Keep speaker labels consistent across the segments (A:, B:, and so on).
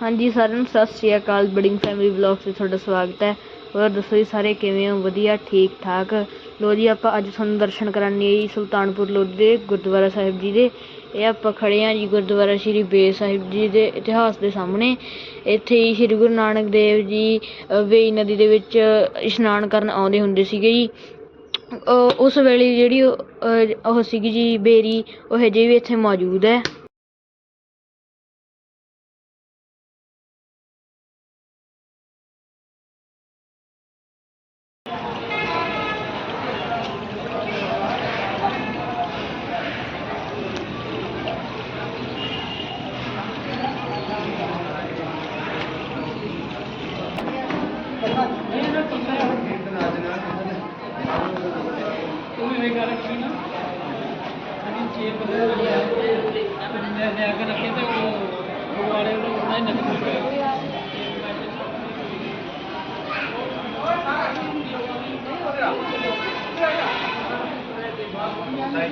A: ਹਾਂਜੀ ਸਾਰਿਆਂ ਨੂੰ ਸਤਿ ਸ਼੍ਰੀ ਅਕਾਲ ਬੜਿੰਗ ਫੈਮਿਲੀ ਵਲੌਗ 'ਤੇ ਤੁਹਾਡਾ ਸਵਾਗਤ ਹੈ। ਹੋਰ ਦੱਸੋ ਜੀ ਸਾਰੇ ਕਿਵੇਂ ਹੋ? ਵਧੀਆ ਠੀਕ ਠਾਕ? ਲੋ ਜੀ ਆਪਾਂ ਅੱਜ ਤੁਹਾਨੂੰ ਦਰਸ਼ਨ ਕਰਾਂਗੇ ਜੀ ਸੁਲਤਾਨਪੁਰ ਲੋਧੀ ਦੇ ਗੁਰਦੁਆਰਾ ਸਾਹਿਬ ਜੀ ਦੇ। ਇਹ ਆਪਾਂ ਖੜੇ ਹਾਂ ਜੀ ਗੁਰਦੁਆਰਾ ਸ਼੍ਰੀ ਬੇ ਸਾਹਿਬ ਜੀ ਦੇ ਇਤਿਹਾਸ ਦੇ ਸਾਹਮਣੇ। ਇੱਥੇ ਹੀ ਸ਼੍ਰੀ ਗੁਰੂ ਨਾਨਕ ਦੇਵ ਜੀ ਅ, ਵੇਈ ਨਦੀ ਦੇ ਵਿੱਚ ਇਸ਼ਨਾਨ ਕਰਨ ਆਉਂਦੇ ਹੁੰਦੇ ਸੀਗੇ ਜੀ। ਉਸ ਵੇਲੇ ਜਿਹੜੀ ਉਹ, ਉਹ ਸੀਗੀ ਜੀ ਬੇਰੀ ਉਹ ਹਜੇ ਵੀ ਇੱਥੇ ਮੌਜੂਦ ਹੈ।
B: ਹੈ
C: ਕੱਲੀ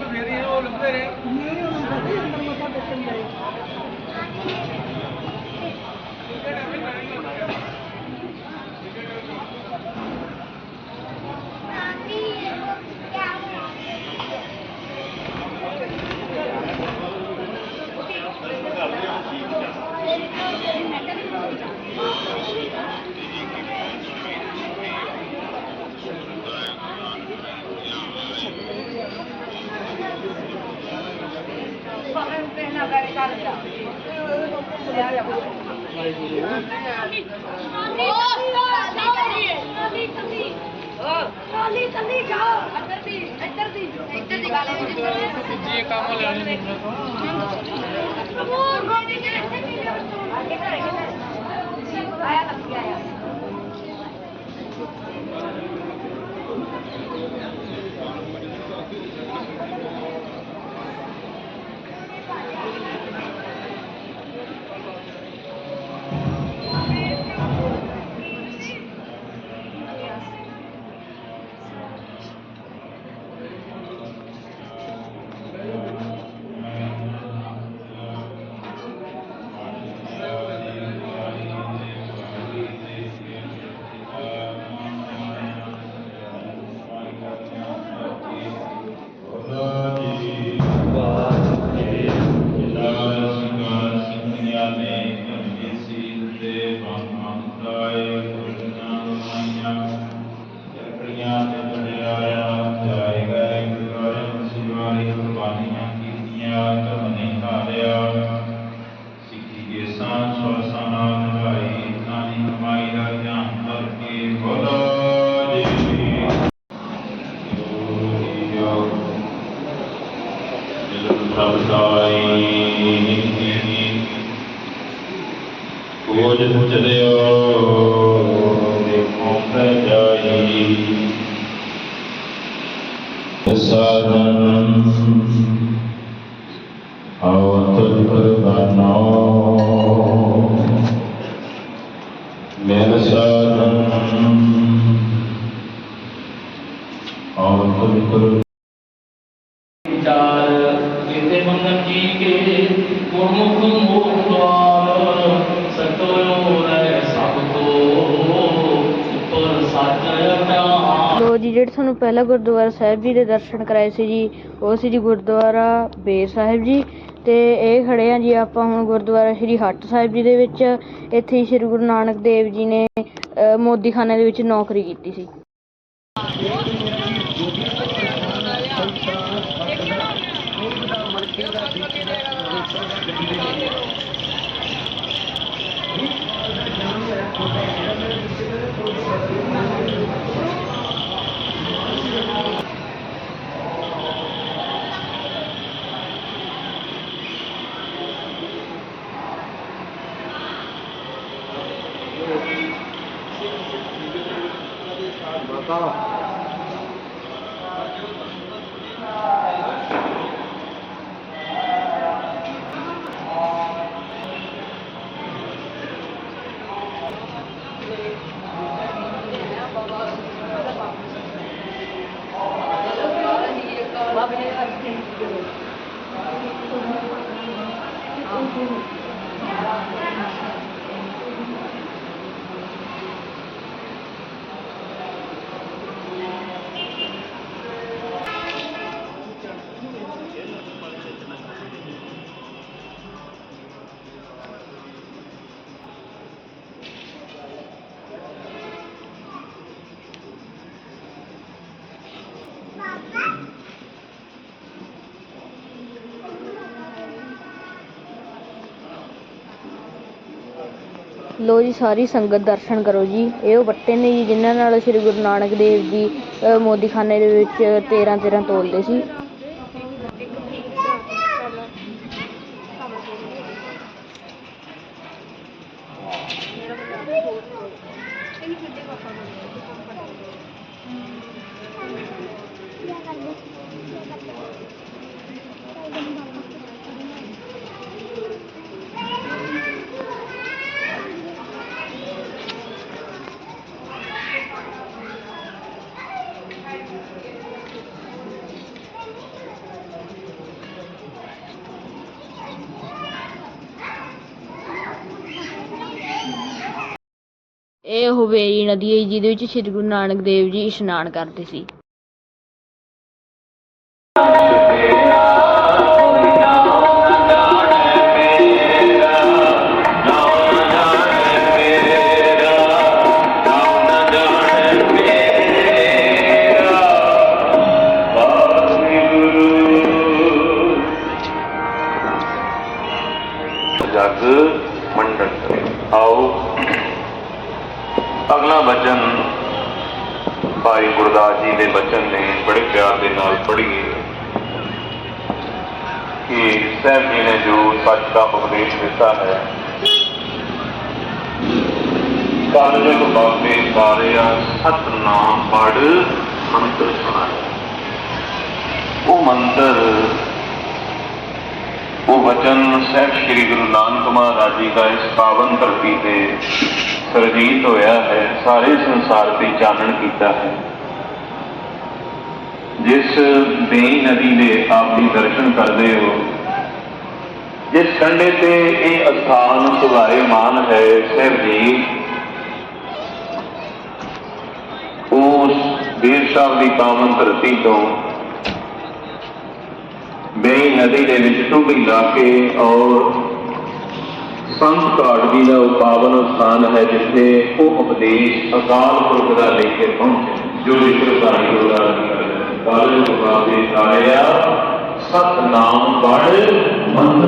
C: ਕੱਲੀ ਜਾਓ ਇੱਧਰ ਦੀ ਇੱਧਰ ਦੀ ਇੱਧਰ ਦੀ ਗੱਲ ਹੈ ਜੀ ਕੰਮ ਲੈਣੇ ਨੇ
D: ਸਾਧਨ ਆਵਤ ਪ੍ਰਦਾਨੋ ਮੇਰ ਸਾਧਨ ਆਵਤ ਪ੍ਰਦਾਨੋ
B: ਵਿਚਾਰ ਕੀਤੇ ਮੰਗਨ ਜੀ ਕੇ ਗੁਰਮੁਖ
A: ਜਿਹੜੇ ਤੁਹਾਨੂੰ ਪਹਿਲਾਂ ਗੁਰਦੁਆਰਾ ਸਾਹਿਬ ਜੀ ਦੇ ਦਰਸ਼ਨ ਕਰਾਏ ਸੀ ਜੀ, ਉਹ ਸੀ ਜੀ ਗੁਰਦੁਆਰਾ ਬੇਰ ਸਾਹਿਬ ਜੀ। ਤੇ ਇਹ ਖੜੇ ਆ ਜੀ ਆਪਾਂ ਹੁਣ ਗੁਰਦੁਆਰਾ ਸ਼੍ਰੀ ਹੱਟ ਸਾਹਿਬ ਜੀ ਦੇ ਵਿੱਚ। ਇੱਥੇ ਸ਼੍ਰੀ ਗੁਰੂ ਨਾਨਕ ਦੇਵ ਜੀ ਨੇ ਮੋਦੀਖਾਨੇ ਦੇ ਵਿੱਚ ਨੌਕਰੀ ਕੀਤੀ ਸੀ। か。あ。ਲੋ ਜੀ, ਸਾਰੀ ਸੰਗਤ ਦਰਸ਼ਨ ਕਰੋ ਜੀ। ਇਹ ਉਹ ਬੱਟੇ ਨੇ ਜੀ, ਜਿਨ੍ਹਾਂ ਨਾਲ ਸ੍ਰੀ ਗੁਰੂ ਨਾਨਕ ਦੇਵ ਜੀ ਮੋਦੀਖਾਨੇ ਦੇ ਵਿੱਚ 13 13 ਤੋਲਦੇ ਸੀ। ਇਹ ਉਹ ਨਦੀ ਹੈ ਜਿਹਦੇ ਵਿੱਚ ਸ੍ਰੀ ਗੁਰੂ ਨਾਨਕ ਦੇਵ ਜੀ ਇਸ਼ਨਾਨ ਕਰਦੇ ਸੀ।
C: ਸਾਹਿਬ ਜੀ ਨੇ ਜੋ ਸੱਚ ਦਾ ਉਪਦੇਸ਼ ਦਿੱਤਾ ਹੈ ਕਾਲਜਗ ਬਾਬੇ ਸਾਰਿਆ ਸਤਨਾਮ ਪੜ ਮੰਤਰ ਸੁਣਾਇਆ। ਉਹ ਮੰਤਰ, ਉਹ ਵਚਨ ਸਾਹਿਬ ਸ੍ਰੀ ਗੁਰੂ ਨਾਨਕ ਮਹਾਰਾਜ ਜੀ ਦਾ ਇਸ ਪਾਵਨ ਧਰਤੀ ਤੇ ਸਰਜੀਤ ਹੋਇਆ ਹੈ, ਸਾਰੇ ਸੰਸਾਰ ਤੇ ਚਾਨਣ ਕੀਤਾ ਹੈ। ਜਿਸ ਬੇਈ ਨਦੀ ਦੇ ਆਪ ਦੀ ਦਰਸ਼ਨ ਕਰਦੇ ਹੋ ਜਿਸ ਕੰਢੇ ਤੇ ਇਹ ਅਸਥਾਨ ਸੁਭਾਏਮਾਨ ਹੈ, ਸਾਹਿਬ ਜੀ, ਉਸ ਬੀਰ ਸਾਹਿਬ ਦੀ ਪਾਵਨ ਧਰਤੀ ਤੋਂ ਬੇਈ ਨਦੀ ਦੇ ਵਿੱਚ ਟੁੱਬੀ ਲਾ ਕੇ ਔਰ ਸੰਤ ਘਾਟ ਜੀ ਦਾ ਉਹ ਪਾਵਨ ਸਥਾਨ ਹੈ, ਜਿੱਥੇ ਉਹ ਉਪਦੇਸ਼ ਅਕਾਲ ਪੁਰਖ ਦਾ ਲੈ ਕੇ ਪਹੁੰਚੇ, ਜੋ ਵਿਸ਼ਵ ਸਾਰੀ ਗੁਰਦਾਸ ਜੀ ਕਰਦੇ ਕਾਲੇ ਦੇ ਸਾਰਿਆ, ਸਤਨਾਮ ਪੜ ਮੰਤਰ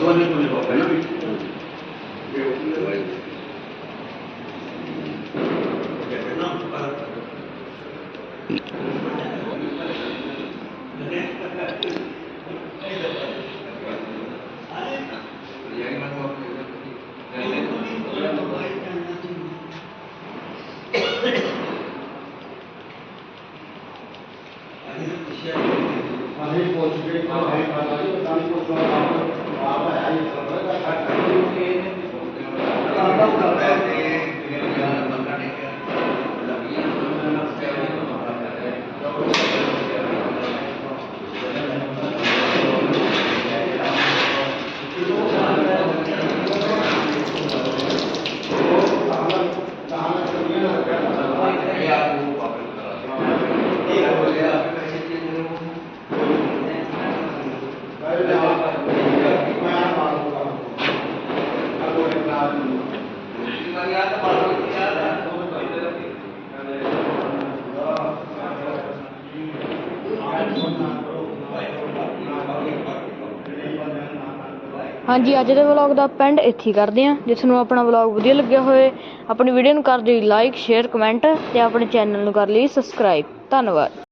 A: দলের মধ্যে হবে না Thank you. الله عليه وسلم ਹਾਂਜੀ, ਅੱਜ ਦੇ ਵਲੌਗ ਦਾ ਪੈਂਡ ਇੱਥੇ ਕਰਦੇ ਹਾਂ। ਜੇ ਤੁਹਾਨੂੰ ਆਪਣਾ ਵਲੌਗ ਵਧੀਆ ਲੱਗਿਆ ਹੋਵੇ, ਆਪਣੀ ਵੀਡੀਓ ਨੂੰ ਕਰ ਦਿਓ ਲਾਈਕ ਸ਼ੇਅਰ ਕਮੈਂਟ ਤੇ ਆਪਣੇ ਚੈਨਲ ਨੂੰ ਕਰ ਲਈ ਸਬਸਕ੍ਰਾਈਬ ਧੰਨਵਾਦ।